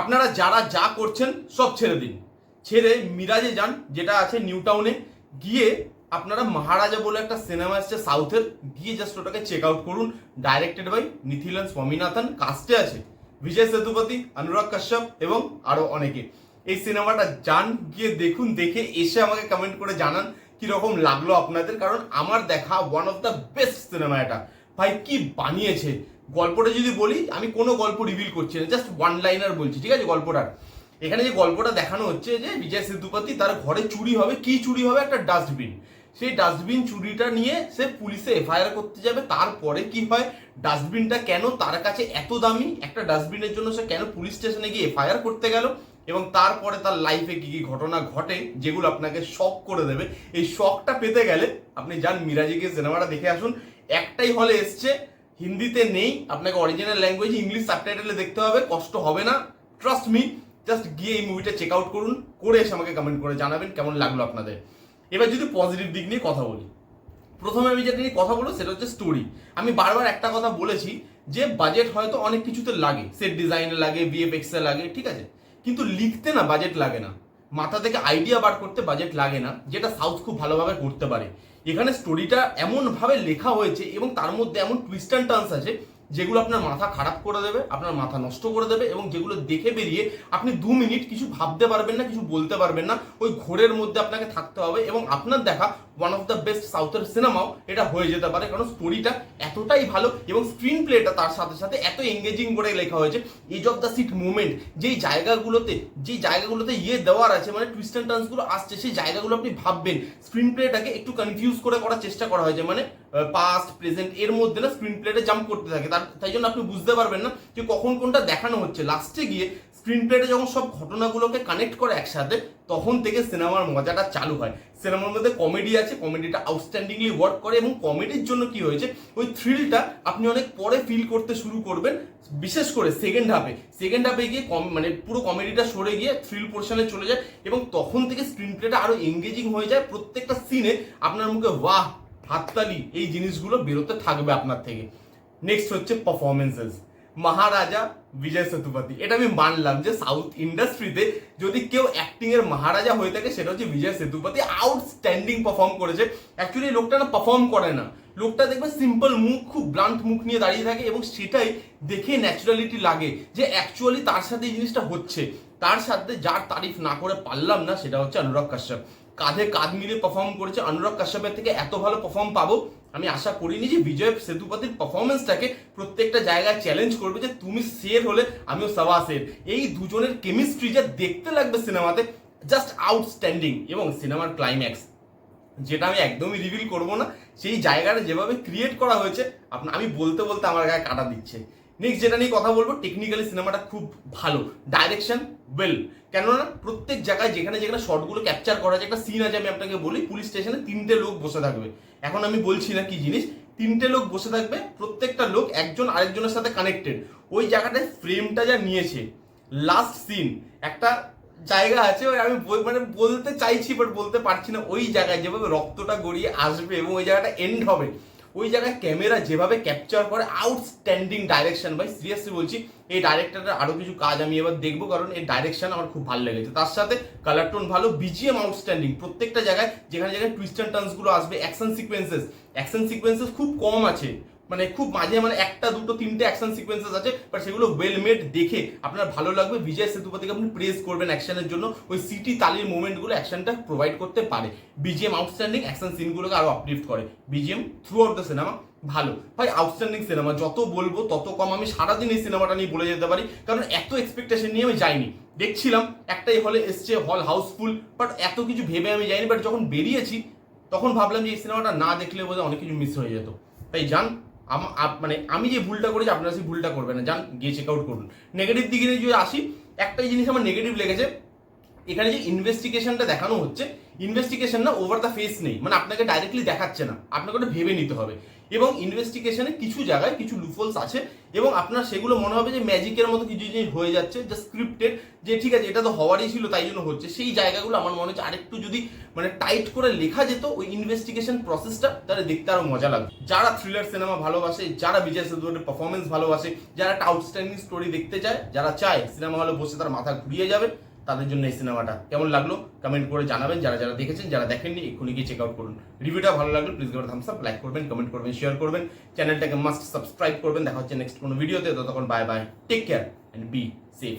আপনারা যারা যা করছেন সব ছেড়ে দিন। ছেড়ে মিরাজে যান, যেটা আছে নিউ টাউনে। গিয়ে আপনারা মহারাজা বলে একটা সিনেমা এসছে সাউথের, গিয়ে জাস্ট ওটাকে চেক আউট করুন। ডাইরেক্টেড বাই নিথিলান স্বামীনাথন কাস্টে আছে বিজয় সেতুপতি, অনুরাগ কাশ্যপ এবং আরও অনেকে। এই সিনেমাটা যান, গিয়ে দেখুন, দেখে এসে আমাকে কমেন্ট করে জানান কি রকম লাগল আপনাদের, কারণ আমার দেখা one of the best cinema এটা। ভাই, কি বানিয়েছে? গল্পটা যদি বলি, আমি কোনো গল্প রিভিল করছি না জাস্ট ওয়ান লাইনার বলছি, ঠিক আছে, গল্পটার। এখানে যে গল্পটা দেখানো হচ্ছে যে বিজয় সেতুপতি তার ঘরে চুরি হবে, কি চুরি হবে, একটা ডাস্টবিন সেই ডাস্টবিন চুরিটা নিয়ে সে পুলিশে এফআইআর করতে যাবে, তারপরে কি হয় ডাস্টবিনটা কেন তার কাছে এত দামি, একটা ডাস্টবিনের জন্য সে কেন পুলিশ স্টেশনে গিয়ে এফআইআর করতে গেল, এবং তারপরে তার লাইফে কি কি ঘটনা ঘটে, যেগুলো আপনাকে শখ করে দেবে। এই শখটা পেতে গেলে, আপনি যান মিরাজিকে সিনেমাটা দেখে আসুন, একটাই হলে এসছে হিন্দিতে নেই, আপনাকে অরিজিনাল ল্যাঙ্গুয়েজ ইংলিশ সাবটাইটেলে দেখতে হবে, কষ্ট হবে না। ট্রাস্ট মি জাস্ট গিয়ে এই মুভিটা চেক আউট করুন, করে এসে আমাকে কমেন্ট করে জানাবেন কেমন লাগল আপনাদের। এবার যদি পজিটিভ দিক নিয়ে কথা বলি। প্রথমে আমি যেটা নিয়ে কথা বলব সেটা হচ্ছে স্টোরি আমি বারবার একটা কথা বলেছি যে বাজেট হয়তো অনেক কিছুতে লাগে। সেট ডিজাইনে লাগে ভিএফএক্সে লাগে, ঠিক আছে? কিন্তু লিখতে না বাজেট লাগে না। মাথা থেকে আইডিয়া বার করতে বাজেট লাগে না, যেটা সাউথ খুব ভালোভাবে করতে পারে। এখানে স্টোরিটা এমনভাবে লেখা হয়েছে এবং তার মধ্যে এমন টুইস্ট অ্যান্ড টার্নস আছে যেগুলো আপনার মাথা খারাপ করে দেবে, আপনার মাথা নষ্ট করে দেবে এবং যেগুলো দেখে বেরিয়ে আপনি দু মিনিট কিছু ভাবতে পারবেন না, কিছু বলতে পারবেন না, ওই ঘোরের মধ্যে আপনাকে থাকতে হবে এবং আপনার দেখা ওয়ান অফ দ্য বেস্ট সাউথের সিনেমাও এটা হয়ে যেতে পারে। কারণ স্টোরিটা এতটাই ভালো এবং স্ক্রিন প্লেটা তার সাথে সাথে এত এঙ্গেজিং করে লেখা হয়েছে। Edge of the seat movement যেই জায়গাগুলোতে যেই জায়গাগুলোতে ইয়ে দেওয়ার আছে মানে টুইস্ট অ্যান্ড টার্নসগুলো আসছে, সেই জায়গাগুলো আপনি ভাববেন। স্ক্রিন প্লেটাকে একটু কনফিউজ করে করার চেষ্টা করা হয়েছে। মানে পাস্ট প্রেজেন্ট এর মধ্যে না স্ক্রিন প্লেটে জাম্প করতে থাকে। তার তাই জন্য আপনি বুঝতে পারবেন না যে কখন কোনটা দেখানো হচ্ছে। লাস্টে গিয়ে স্ক্রিন প্লেটে যখন সব ঘটনাগুলোকে কানেক্ট করে একসাথে, তখন থেকে সিনেমার মজাটা চালু হয়। সিনেমার মধ্যে কমেডি আছে কমেডিটা আউটস্ট্যান্ডিংলি ওয়ার্ক করে এবং কমেডির জন্য কি হয়েছে, ওই থ্রিলটা আপনি অনেক পরে ফিল করতে শুরু করবেন, বিশেষ করে সেকেন্ড হাফে সেকেন্ড হাফে গিয়ে কম মানে পুরো কমেডিটা সরে গিয়ে থ্রিল পোর্শনে চলে যায় এবং তখন থেকে স্ক্রিন প্লেটা আরও এঙ্গেজিং হয়ে যায়। প্রত্যেকটা সিনে আপনার মুখে ওয়াহ হাততালি, এই জিনিসগুলো বেরোতে থাকবে আপনার থেকে। নেক্সট হচ্ছে পারফরমেন্সেস মহারাজা বিজয় সেতুপতি। এটা আমি মানলাম যে সাউথ ইন্ডাস্ট্রিতে যদি কেউ অ্যাক্টিং এর মহারাজা হয়ে থাকে, সেটা হচ্ছে বিজয় সেতুপতি। আউটস্ট্যান্ডিং পারফর্ম করেছে। অ্যাকচুয়ালি লোকটা না পারফর্ম করে না। লোকটা দেখবে সিম্পল মুখ, খুব ব্লান্ট মুখ নিয়ে দাঁড়িয়ে থাকে এবং সেটাই দেখে ন্যাচুরালিটি লাগে যে অ্যাকচুয়ালি তার সাথে এই জিনিসটা হচ্ছে। তার সাথে যার তারিফ না করে পারলাম না, সেটা হচ্ছে অনুরাগ কাশ্যপ কাঁধে কাঁধ মিলিয়ে পারফর্ম করেছে। অনুরাগ কাশ্যপের থেকে এত ভালো পারফর্ম পাবো আমি আশা করিনি যে বিজয় সেতুপতির পারফরমেন্সটাকে প্রত্যেকটা জায়গায় চ্যালেঞ্জ করবে যে তুমি শের হলে আমিও সাবা শের এই দুজনের কেমিস্ট্রি যা দেখতে লাগবে সিনেমাতে জাস্ট আউটস্ট্যান্ডিং এবং সিনেমার ক্লাইম্যাক্স যেটা আমি একদমই রিভিল করব না। সেই জায়গাটা যেভাবে ক্রিয়েট করা হয়েছে আপনার আমি বলতে বলতে আমার গায়ে কাটা দিচ্ছে। নেক্সট যেটা নিয়ে কথা বলব টেকনিক্যালি সিনেমাটা খুব ভালো। ডাইরেকশন ওয়েল কেননা প্রত্যেক জায়গায় যেখানে যেখানে শর্টগুলো ক্যাপচার করা যায়, একটা সিন আছে আমি আপনাকে বলি পুলিশ স্টেশনে তিনটে লোক বসে থাকবে। এখন আমি বলছি না কি জিনিস, তিনটে লোক বসে থাকবে, প্রত্যেকটা লোক একজন আরেকজনের সাথে কানেক্টেড ওই জায়গাটায় ফ্রেমটা যা নিয়েছে লাস্ট সিন একটা জায়গা আছে, ওই আমি মানে বলতে চাইছি বাট বলতে পারছি না, ওই জায়গায় যেভাবে রক্তটা গড়িয়ে আসবে এবং ওই জায়গাটা এন্ড হবে। ওই জায়গায় ক্যামেরা যেভাবে ক্যাপচার করে আউটস্ট্যান্ডিং ডাইরেকশন ভাই। সিরিয়াসলি বলছি, এই ডাইরেক্টরের আরও কিছু কাজ আমি এবার দেখব, কারণ এই ডাইরেকশন আমার খুব ভালো লেগেছে। তার সাথে কালার টোন ভালো বিজিএম আউটস্ট্যান্ডিং প্রত্যেকটা জায়গায় যেখানে যেখানে টুইস্ট অ্যান্ড টার্নসগুলো আসবে অ্যাকশন সিকোয়েন্সেস অ্যাকশন সিকোয়েন্সেস খুব কম আছে। মানে খুব মাঝে মানে একটা, দুটো, তিনটে অ্যাকশন সিকোয়েন্সেস আছে বাট সেগুলো ওয়েল মেড দেখে আপনার ভালো লাগবে। বিজয় সেতুপতিকে আপনি প্রেস করবেন অ্যাকশনের জন্য। ওই সিটি তালির মুভমেন্টগুলো অ্যাকশনটা প্রোভাইড করতে পারে। বিজিএম আউটস্ট্যান্ডিং অ্যাকশন সিনগুলোকে আরও আপলিফট করে। BGM throughout the cinema ভালো। ভাই আউটস্ট্যান্ডিং সিনেমা যত বলব, তত কম আমি সারাদিন এই সিনেমাটা নিয়ে বলে যেতে পারি, কারণ এত এক্সপেকটেশন নিয়ে আমি যাইনি। দেখছিলাম, একটাই হলে এসছে হল হাউসফুল বাট এত কিছু ভেবে আমি যাইনি বাট যখন বেরিয়েছি, তখন ভাবলাম যে এই সিনেমাটা না দেখলে বোধহয় অনেক কিছু মিস হয়ে যেত। তাই যান মানে আমি যে ভুলটা করেছি আপনারা সেই ভুলটা করবেন না। যান, গিয়ে চেক আউট করুন। নেগেটিভ দিকে যদি আসি, একটাই জিনিস আমার নেগেটিভ লেগেছে এখানে যে ইনভেস্টিগেশনটা দেখানো হচ্ছে ইনভেস্টিগেশন না ওভার দ্য ফেস নেই। মানে আপনাকে ডাইরেক্টলি দেখাচ্ছে না। আপনাকে ওটা ভেবে নিতে হবে। এবং ইনভেস্টিগেশনে কিছু জায়গায় কিছু লুফলস আছে এবং আপনার সেগুলো মনে হবে যে ম্যাজিকের মতো কিছু জিনিস হয়ে যাচ্ছে, যে স্ক্রিপ্টেড যে ঠিক আছে, এটা তো হওয়ারই ছিল, তাই জন্য হচ্ছে। সেই জায়গাগুলো আমার মনে হচ্ছে আরেকটু যদি মানে টাইট করে লেখা যেত, ওই ইনভেস্টিগেশন প্রসেসটা তাহলে দেখতে আরও মজা লাগবে যারা থ্রিলার সিনেমা ভালোবাসে, যারা বিজয় সেতুপতির পারফরমেন্স ভালোবাসে, যারা একটা আউটস্ট্যান্ডিং স্টোরি দেখতে চায়, যারা চায় সিনেমা হলে বসে তার মাথা ঘুরিয়ে যাবে তাদের জন্য এই সিনেমাটা। কেমন লাগল? কমেন্ট করে জানাবেন। যারা যারা দেখেছেন, যারা দেখেননি, এক্ষুনি গিয়ে চেক আউট করুন। রিভিউটা ভালো লাগল প্লিজ করে থামস আপ লাইক করবেন কমেন্ট করবেন শেয়ার করবেন। চ্যানেলটাকে মাস্ট সাবস্ক্রাইব করবেন। দেখা হচ্ছে নেক্সট কোনো ভিডিওতে ততক্ষণ bye bye take care and be safe